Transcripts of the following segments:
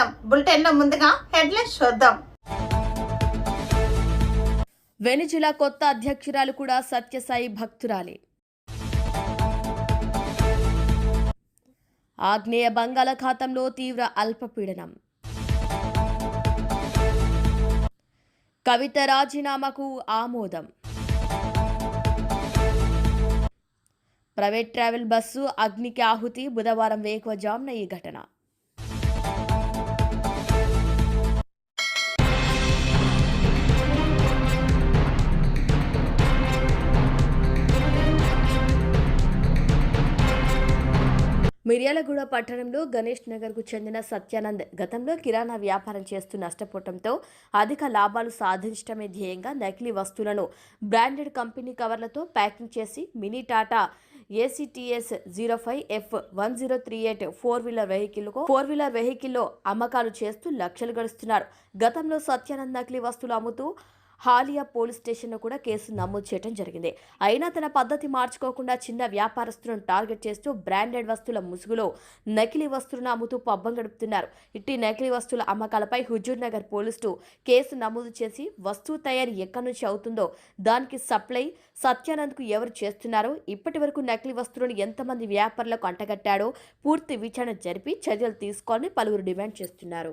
చేద్దాం బులెటిన్లో ముందుగా హెడ్లైన్స్ చూద్దాం. వెనిజులా కొత్త అధ్యక్షురాలు కూడా సత్యసాయి భక్తురాలే. ఆగ్నేయ బంగాళాఖాతంలో తీవ్ర అల్పపీడనం. కవిత రాజీనామాకు ఆమోదం. ప్రైవేట్ ట్రావెల్ బస్సు అగ్నికి ఆహుతి బుధవారం వేకువజామున ఈ ఘటన. మిర్యాలగూడ పట్టణంలో గణేష్ నగర్కు చెందిన సత్యానంద్ గతంలో కిరాణా వ్యాపారం చేస్తూ నష్టపోవడంతో అధిక లాభాలు సాధించడమే ధ్యేయంగా నకిలీ వస్తువులను బ్రాండెడ్ కంపెనీ కవర్లతో ప్యాకింగ్ చేసి mini Tata ACTS zero five F one zero three eight four wheeler vehicle four wheeler వెహికల్లో అమ్మకాలు చేస్తూ లక్షలు గడుస్తున్నారు. గతంలో సత్యానంద్ నకిలీ వస్తువులు అమ్ముతూ హాలియా పోలీస్ స్టేషన్లో కూడా కేసు నమోదు చేయడం జరిగింది. అయినా తన పద్ధతి మార్చుకోకుండా చిన్న వ్యాపారస్తులను టార్గెట్ చేస్తూ బ్రాండెడ్ వస్తువుల ముసుగులో నకిలీ వస్తువులను అమ్ముతూ పబ్బం గడుపుతున్నారు. ఇట్టి నకిలీ వస్తువుల అమ్మకాలపై హుజూర్ నగర్ పోలీసులు కేసు నమోదు చేసి వస్తువు తయారీ ఎక్కడి నుంచి అవుతుందో దానికి సప్లై సత్యానంద్కు ఎవరు చేస్తున్నారో ఇప్పటి వరకు నకిలీ వస్తువులను ఎంతమంది వ్యాపారులకు అంటగట్టాడో పూర్తి విచారణ జరిపి చర్యలు తీసుకోవాలని పలువురు డిమాండ్ చేస్తున్నారు.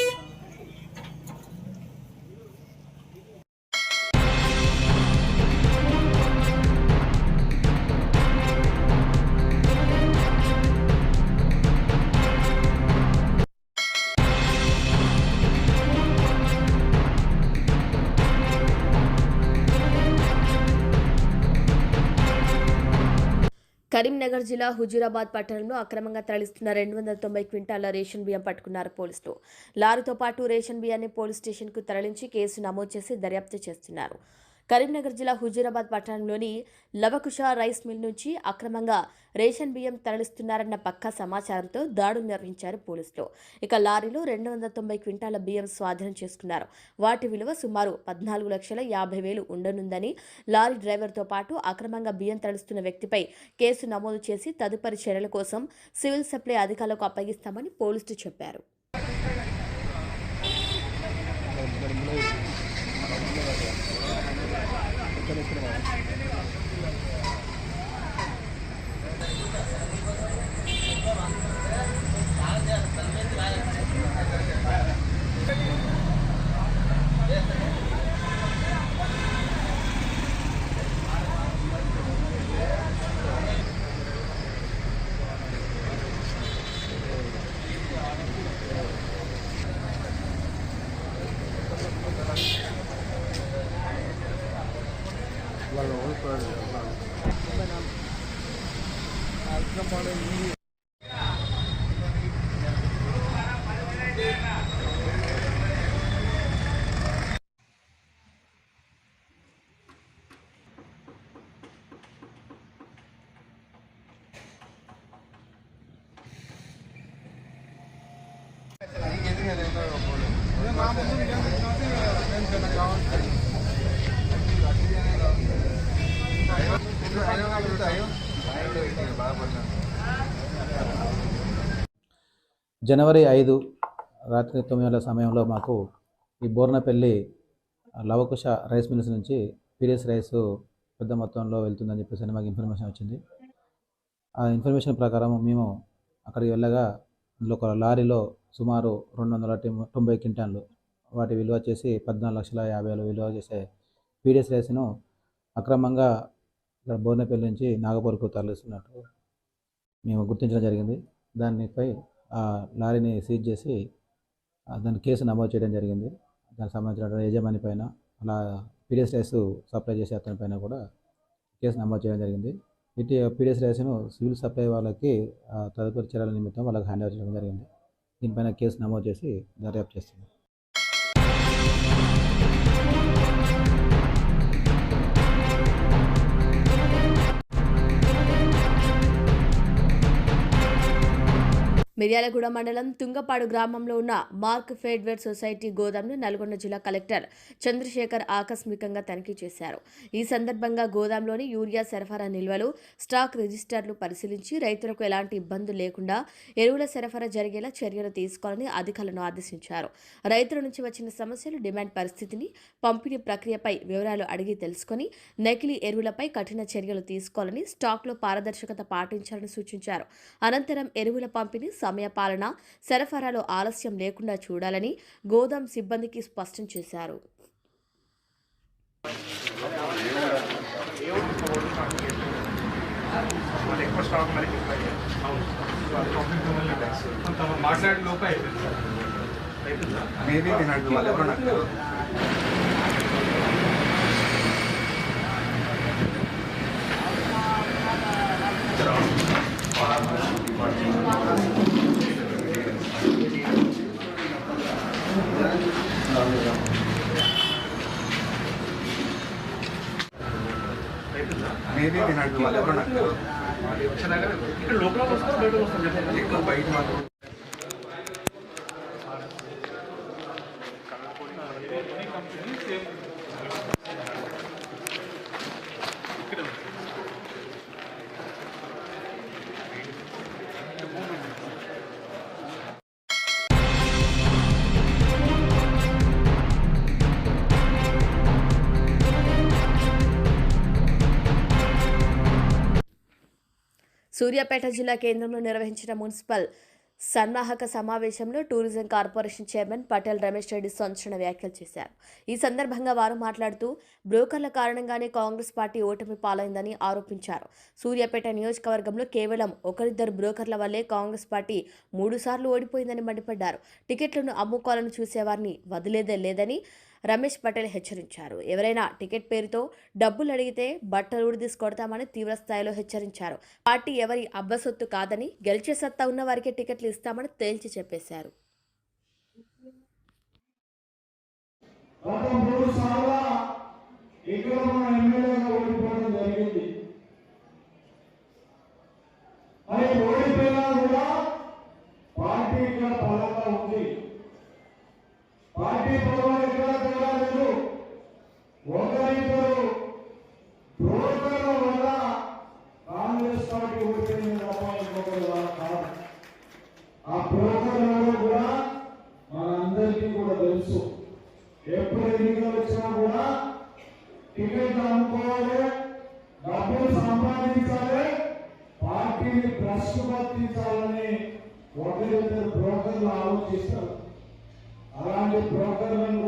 కరీంనగర్ జిల్లా హుజూరాబాద్ పట్టణంలో అక్రమంగా తరలిస్తున్న రెండు వందల తొంభై క్వింటాల రేషన్ బియ్యం పట్టుకున్నారు పోలీసులు. లారీతో పాటు రేషన్ బియ్యాన్ని పోలీస్ స్టేషన్కు తరలించి కేసు నమోదు చేసి దర్యాప్తు చేస్తున్నారు. కరీంనగర్ జిల్లా హుజూరాబాద్ పట్టణంలోని లవకుష రైస్ మిల్ నుంచి అక్రమంగా రేషన్ బియ్యం తరలిస్తున్నారన్న పక్కా సమాచారంతో దాడులు నిర్వహించారు పోలీసులు. ఇక లారీలో రెండు వందల తొంభై క్వింటాల బియ్యం స్వాధీనం చేసుకున్నారు. వాటి విలువ సుమారు పద్నాలుగు లక్షల యాభై వేలు ఉండనుందని లారీ డ్రైవర్తో పాటు అక్రమంగా బియ్యం తరలిస్తున్న వ్యక్తిపై కేసు నమోదు చేసి తదుపరి చర్యల కోసం సివిల్ సప్లై అధికారులకు అప్పగిస్తామని పోలీసులు చెప్పారు. Gracias. జనవరి ఐదు రాత్రి తొమ్మిది గంటల సమయంలో మాకు ఈ బోర్నపల్లి లవకుశ రైస్ మిల్స్ నుంచి పీరియస్ రైస్ పెద్ద మొత్తంలో వెళ్తుందని చెప్పేసి మాకు ఇన్ఫర్మేషన్ వచ్చింది. ఆ ఇన్ఫర్మేషన్ ప్రకారం మేము అక్కడికి వెళ్ళగా అందులో ఒక లారీలో సుమారు రెండు వందల తొంభై క్వింటాన్లు వాటి విలువ చేసి పద్నాలుగు లక్షల యాభై వేలు విలువ చేసే పీడిఎస్ రేసును అక్రమంగా ఇక్కడ బోర్నపల్లి నుంచి నాగపూర్కు తరలిస్తున్నట్టు మేము గుర్తించడం జరిగింది. దానిపై ఆ లారీని సీజ్ చేసి దాని కేసు నమోదు చేయడం జరిగింది. దానికి సంబంధించిన యజమాని పైన అలా పీడిఎస్ రైస్ సప్లై చేసే అతని పైన కూడా కేసు నమోదు చేయడం జరిగింది. ఇటు పీడిఎస్ రైస్ను సివిల్ సప్లై వాళ్ళకి తదుపరి చర్యల నిమిత్తం వాళ్ళకి హ్యాండ్ ఓవర్ చేయడం జరిగింది. దీనిపైన కేసు నమోదు చేసి దర్యాప్తు చేస్తుంది మిర్యాలగూడ మండలం తుంగపాడు గ్రామంలో ఉన్న మార్క్ ఫెడ్వేర్ సొసైటీ గోదాంను నల్గొండ జిల్లా కలెక్టర్ చంద్రశేఖర్ ఆకస్మికంగా తనిఖీ చేశారు. ఈ సందర్భంగా గోదాంలోని యూరియా సరఫరా నిల్వలు స్టాక్ రిజిస్టర్లు పరిశీలించి రైతులకు ఎలాంటి ఇబ్బందులు లేకుండా ఎరువుల సరఫరా జరిగేలా చర్యలు తీసుకోవాలని అధికారులను ఆదేశించారు. రైతుల నుంచి వచ్చిన సమస్యలు డిమాండ్ పరిస్థితిని పంపిణీ ప్రక్రియపై వివరాలు అడిగి తెలుసుకొని నకిలీ ఎరువులపై కఠిన చర్యలు తీసుకోవాలని స్టాక్లో పారదర్శకత పాటించాలని సూచించారు. అనంతరం ఎరువుల పంపిణీ సమయపాలన సరఫరాలో ఆలస్యం లేకుండా చూడాలని గోదాం సిబ్బందికి స్పష్టం చేశారు. మాట్లాడే లోపే అయిపోయింది. అయిపోయిందా మేబీ నేను వాళ్ళు ఎవరో నాకు తెలియదు. అయిపోయిందా మేబీ నేను అడుగు వాళ్ళు ఎవరో నాకు ఇక్కడ లోపల వస్తారు బయట వస్తారు బయట మాకు సూర్యాపేట జిల్లా కేంద్రంలో నిర్వహించిన మున్సిపల్ సన్నాహక సమావేశంలో tourism corporation chairman Patel Ramesh Reddy సంచలన వ్యాఖ్యలు చేశారు. ఈ సందర్భంగా వారు మాట్లాడుతూ బ్రోకర్ల కారణంగానే కాంగ్రెస్ పార్టీ ఓటమి పాలైందని ఆరోపించారు. సూర్యాపేట నియోజకవర్గంలో కేవలం ఒకరిద్దరు బ్రోకర్ల వల్లే కాంగ్రెస్ పార్టీ మూడుసార్లు ఓడిపోయిందని మండిపడ్డారు. టికెట్లను అమ్ముకోవాలని చూసేవారిని వదిలేదే లేదని రమేష్ పటేల్ హెచ్చరించారు. ఎవరైనా టికెట్ పేరుతో డబ్బులు అడిగితే బట్టలు ఉడిదీసి కొడతామని తీవ్ర స్థాయిలో హెచ్చరించారు. పార్టీ ఎవరి అబ్బసొత్తు కాదని గెలిచే సత్తా ఉన్న వారికే టికెట్లు ఇస్తామని తేల్చి చెప్పేశారు. ఇక్కడ మన ఎమ్మెల్యేగా ఓడిపోవడం జరిగింది. మరి ఓడిపోయినా కూడా పార్టీ ఇక్కడ ఉంది. పార్టీ ఒకరిద్దరు బ్రోకర్ల వల్ల కాంగ్రెస్ పార్టీ ఓడిపోయింది తప్ప ఇంకొకరి వల్ల కాదు. ఆ బ్రోకర్లు కూడా మనందరికీ కూడా తెలుసు. ఎప్పుడు ఎన్నికలు వచ్చినా కూడా టికెట్ అమ్ముకోవాలి డబ్బులు సంపాదించాలి పార్టీని భ్రష్టు ఒకరిద్దరు బ్రోకర్లు ఆలోచిస్తారు. అలాంటి బ్రోకర్లను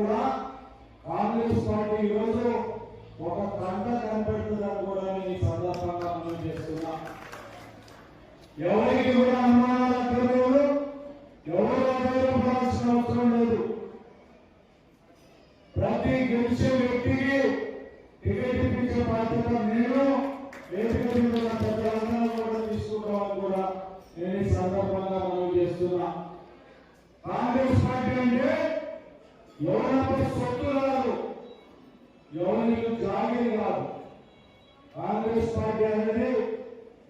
కూడా కాంగ్రెస్ పార్టీ ఈరోజు ఒక కంట కనిపెడుతుందని కూడా నేను ఈ సందర్భంగా మనం చేస్తున్నా. ఎవరికి కూడా అనుమానాలు అక్కర్లేదు ఎవరు ఆధారపడాల్సిన అవసరం లేదు. ప్రతి గెలిచే వ్యక్తికి టికెట్ ఇప్పించే బాధ్యత నేను వేదిక మీద ఉన్న కూడా తీసుకుంటామని కూడా నేను ఈ సందర్భంగా మనం చేస్తున్నా. కాంగ్రెస్ పార్టీ అంటే ఎవరంటే సొత్తు రాదు ఎవరికి జాగిరి కాదు. కాంగ్రెస్ పార్టీ అనేది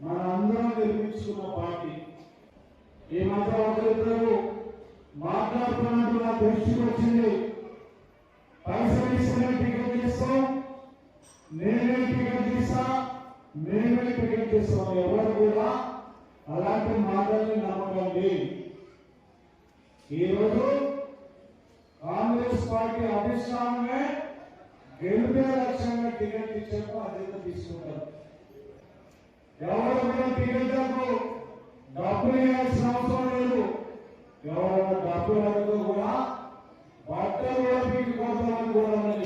మన అందరం నిర్మించుకున్న పార్టీ. ఈ మధ్య ఒకరిద్దరు మాట్లాడుతున్నట్టు నా దృష్టికి వచ్చింది. పైసలు ఇస్తేనే టికెట్ చేస్తాం నేనే టికెట్ చేస్తా మేమే టికెట్ చేస్తాం ఎవరు కూడా అలాంటి మాటల్ని నమ్మకం ఈరోజు కాంగ్రెస్ పార్టీ అధిష్టానమే గెలిపే లక్ష్యంగా టికెట్ ఇచ్చే బాధ్యత తీసుకుంటారు. ఎవరు కూడా టికెట్లకు డబ్బులు ఇవ్వాల్సిన అవసరం లేదు. ఎవరైనా డబ్బులు అడిగితే కూడా బట్టలు కూడా మీకు కొడతామని కూడా నేను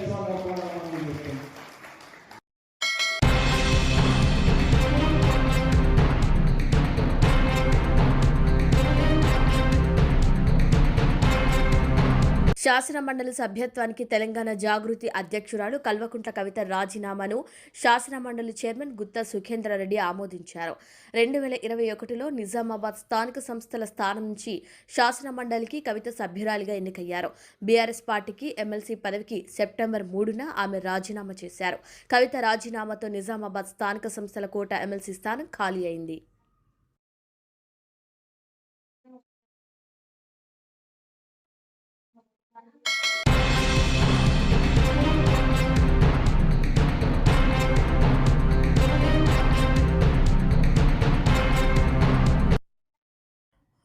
శాసనమండలి సభ్యత్వానికి తెలంగాణ జాగృతి అధ్యక్షురాలు కల్వకుంట్ల కవిత రాజీనామాను శాసన మండలి చైర్మన్ గుత్తా సుఖేంద్రారెడ్డి ఆమోదించారు. రెండు వేల ఇరవై ఒకటిలో నిజామాబాద్ స్థానిక సంస్థల స్థానం నుంచి శాసన మండలికి కవిత సభ్యురాలిగా ఎన్నికయ్యారు. బీఆర్ఎస్ పార్టీకి ఎమ్మెల్సీ పదవికి సెప్టెంబర్ మూడున ఆమె రాజీనామా చేశారు. కవిత రాజీనామాతో నిజామాబాద్ స్థానిక సంస్థల కోట ఎమ్మెల్సీ స్థానం ఖాళీ అయింది.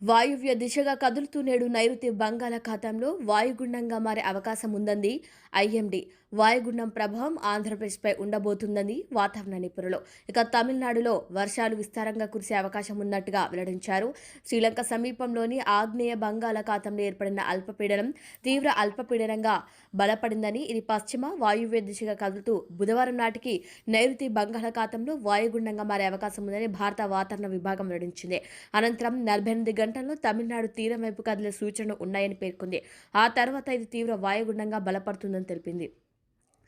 వాయువ్య దిశగా కదులుతూ నేడు నైరుతి బంగాళాఖాతంలో వాయుగుండంగా మారే అవకాశం ఉందంది ఐఎండీ. వాయుగుండం ప్రభావం ఆంధ్రప్రదేశ్పై ఉండబోతుందని వాతావరణ నిపుణులు. ఇక తమిళనాడులో వర్షాలు విస్తారంగా కురిసే అవకాశం ఉన్నట్టుగా వెల్లడించారు. శ్రీలంక సమీపంలోని ఆగ్నేయ బంగాళాఖాతంలో ఏర్పడిన అల్పపీడనం తీవ్ర అల్పపీడనంగా బలపడిందని ఇది పశ్చిమ వాయువ్య దిశగా కదులుతూ బుధవారం నాటికి నైరుతి బంగాళాఖాతంలో వాయుగుండంగా మారే అవకాశం ఉందని భారత వాతావరణ విభాగం వెల్లడించింది. అనంతరం నలభై ఎనిమిది గంటల్లో తమిళనాడు తీరం వైపు కదిలే సూచనలు ఉన్నాయని పేర్కొంది. ఆ తర్వాత ఇది తీవ్ర వాయుగుండంగా బలపడుతుందని తెలిపింది.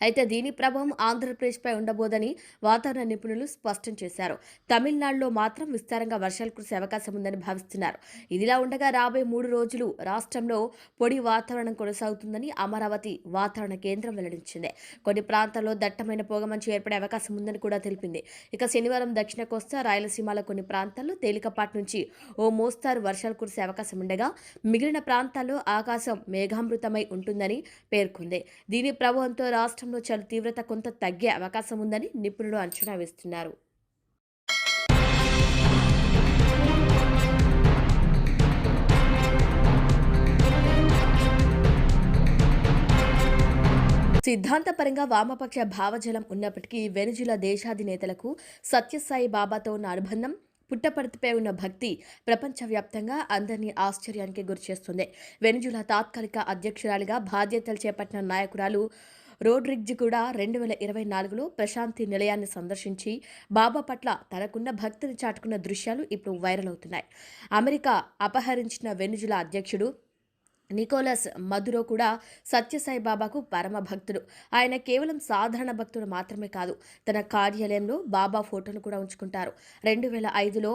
అయితే దీని ప్రభావం ఆంధ్రప్రదేశ్పై ఉండబోదని వాతావరణ నిపుణులు స్పష్టం చేశారు. తమిళనాడులో మాత్రం విస్తారంగా వర్షాలు కురిసే అవకాశం ఉందని భావిస్తున్నారు. ఇదిలా ఉండగా రాబోయే మూడు రోజులు రాష్ట్రంలో పొడి వాతావరణం కొనసాగుతుందని అమరావతి వాతావరణ కేంద్రం వెల్లడించింది. కొన్ని ప్రాంతాల్లో దట్టమైన పొగమంచు ఏర్పడే అవకాశం ఉందని కూడా తెలిపింది. ఇక శనివారం దక్షిణ కోస్తా రాయలసీమలో కొన్ని ప్రాంతాల్లో తేలికపాటి నుంచి ఓ మోస్తారు వర్షాలు కురిసే అవకాశం ఉండగా మిగిలిన ప్రాంతాల్లో ఆకాశం మేఘామృతమై ఉంటుందని పేర్కొంది. దీని ప్రభావంతో రాష్ట్రం రాష్ట్రంలో చలి తీవ్రత కొంత తగ్గే అవకాశం ఉందని నిపుణులు అంచనా వేస్తున్నారు. సిద్ధాంతపరంగా వామపక్ష భావజలం ఉన్నప్పటికీ వెనుజుల దేశాధినేతలకు సత్యసాయి బాబాతో ఉన్న అనుబంధం పుట్టపర్తిపై ఉన్న భక్తి ప్రపంచవ్యాప్తంగా అందరినీ ఆశ్చర్యానికి గురిచేస్తుంది. వెనుజుల తాత్కాలిక అధ్యక్షురాలిగా బాధ్యతలు చేపట్టిన నాయకురాలు రోడ్రిగ్జ్ కూడా రెండు వేల ఇరవై నాలుగులో ప్రశాంతి నిలయాన్ని సందర్శించి బాబా పట్ల తనకున్న భక్తిని చాటుకున్న దృశ్యాలు ఇప్పుడు వైరల్ అవుతున్నాయి. అమెరికా అపహరించిన వెనుజుల అధ్యక్షుడు నికోలస్ మధురో కూడా సత్యసాయి బాబాకు పరమ భక్తుడు. ఆయన కేవలం సాధారణ భక్తుడు మాత్రమే కాదు తన కార్యాలయంలో బాబా ఫోటోను కూడా ఉంచుకుంటారు. రెండు వేల ఐదులో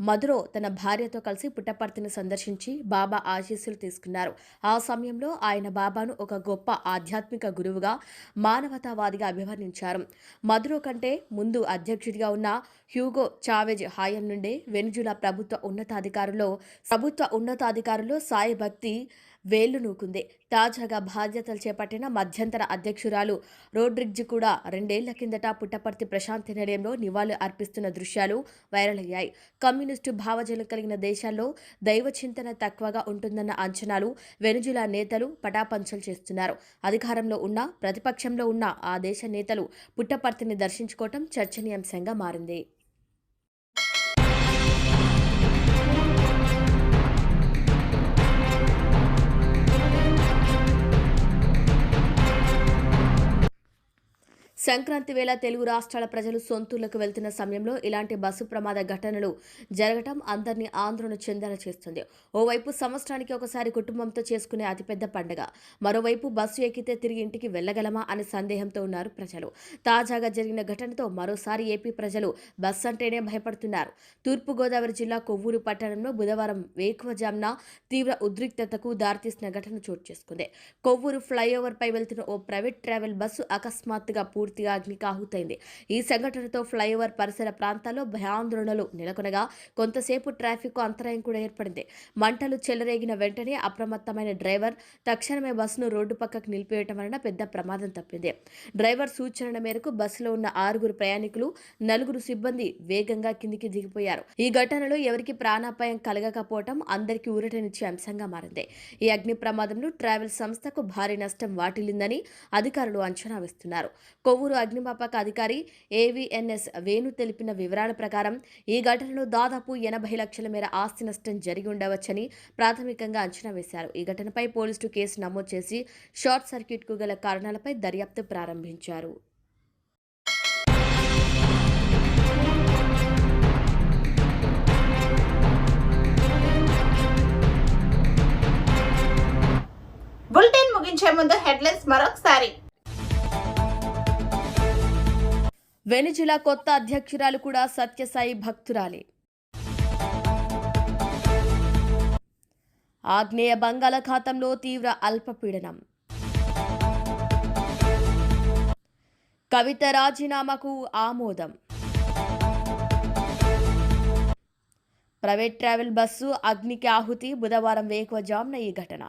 మధురో తన భార్యతో కలిసి పుట్టపర్తిని సందర్శించి బాబా ఆశీస్సులు తీసుకున్నారు. ఆ సమయంలో ఆయన బాబాను ఒక గొప్ప ఆధ్యాత్మిక గురువుగా మానవతావాదిగా అభివర్ణించారు. మధురో కంటే ముందు అధ్యక్షుడిగా ఉన్న హ్యూగో చావెజ్ హాయం నుండే వెనుజులా ప్రభుత్వ ఉన్నతాధికారులు ప్రభుత్వ ఉన్నతాధికారులు సాయి భక్తి వేళ్ళు నూకుంది. తాజాగా బాధ్యతలు చేపట్టిన మధ్యంతర అధ్యక్షురాలు రోడ్రిగ్జ్ కూడా రెండేళ్ళ కిందట పుట్టపర్తి ప్రశాంతి నిలయంలో నివాళులు అర్పిస్తున్న దృశ్యాలు వైరల్ అయ్యాయి కమ్యూనిస్టు భావజలం కలిగిన దేశాల్లో దైవ చింతన తక్కువగా ఉంటుందన్న అంచనాలు వెనుజులా నేతలు పటాపంచలు చేస్తున్నారు. అధికారంలో ఉన్న ప్రతిపక్షంలో ఉన్న ఆ దేశ నేతలు పుట్టపర్తిని దర్శించుకోవటం చర్చనీయాంశంగా మారింది. సంక్రాంతి వేళ తెలుగు రాష్ట్రాల ప్రజలు సొంతూర్లకు వెళ్తున్న సమయంలో ఇలాంటి బస్సు ప్రమాద ఘటనలు జరగటం అందరినీ ఆందోళన చెందేలా చేస్తుంది. ఓవైపు సంవత్సరానికి ఒకసారి కుటుంబంతో చేసుకునే అతిపెద్ద పండుగ. మరోవైపు బస్సు ఎక్కితే తిరిగి ఇంటికి వెళ్ళగలమా అనే సందేహంతో ఉన్నారు ప్రజలు. తాజాగా జరిగిన ఘటనతో మరోసారి ఏపీ ప్రజలు బస్సు అంటేనే భయపడుతున్నారు. తూర్పుగోదావరి జిల్లా కొవ్వూరు పట్టణంలో బుధవారం వేకువజామున తీవ్ర ఉద్రిక్తతకు దారితీసిన ఘటన చోటు చేసుకుంది. కొవ్వూరు ఫ్లైఓవర్పై వెళ్తున్న ఓ ప్రైవేట్ ట్రావెల్ బస్సు అకస్మాత్తుగా పూర్తిగా అగ్నికాహుతైంది. ఈ సంఘటనతో ఫ్లైఓవర్ పరిసర ప్రాంతాల్లో భయాందోళనలు నెలకొనగా కొంతసేపు ట్రాఫిక్ అంతరాయం కూడా ఏర్పడింది. మంటలు చెలరేగిన వెంటనే అప్రమత్తమైన డ్రైవర్ తక్షణమే బస్సును రోడ్డు పక్కకు నిలిపివేయటం వలన పెద్ద ప్రమాదం తప్పింది. డ్రైవర్ సూచనల మేరకు బస్సులో ఉన్న ఆరుగురు ప్రయాణికులు నలుగురు సిబ్బంది వేగంగా కిందికి దిగిపోయారు. ఈ ఘటనలో ఎవరికి ప్రాణాపాయం కలగకపోవటం అందరికీ ఊరటనిచ్చే అంశంగా మారింది. ఈ అగ్ని ప్రమాదంలో ట్రావెల్ సంస్థకు భారీ నష్టం వాటిల్లిందని అధికారులు అంచనా వేస్తున్నారు. కోవూరు అగ్నిమాపక అధికారి ఏవిఎన్ఎస్ వేణు తెలిపిన వివరాల ప్రకారం ఈ ఘటనలో దాదాపు ఎనభై లక్షల మేర ఆస్తి నష్టం జరిగి ఉండవచ్చని ప్రాథమికంగా అంచనా వేశారు. ఈ ఘటనపై పోలీసులు కేసు నమోదు చేసి షార్ట్ సర్క్యూట్కు గల కారణాలపై దర్యాప్తు ప్రారంభించారు. బులెటిన్ ముగించే ముందు హెడ్లైన్స్ మరొకసారి. వెనిజులా కొత్త అధ్యక్షురాలు కూడా సత్యసాయి భక్తురాలే. ఆగ్నేయ బంగాళాఖాతంలో తీవ్ర అల్పపీడనం. కవిత రాజీనామాకు ఆమోదం. ప్రైవేట్ ట్రావెల్ బస్సు అగ్నికి ఆహుతి బుధవారం వేకువజామున ఈ ఘటన.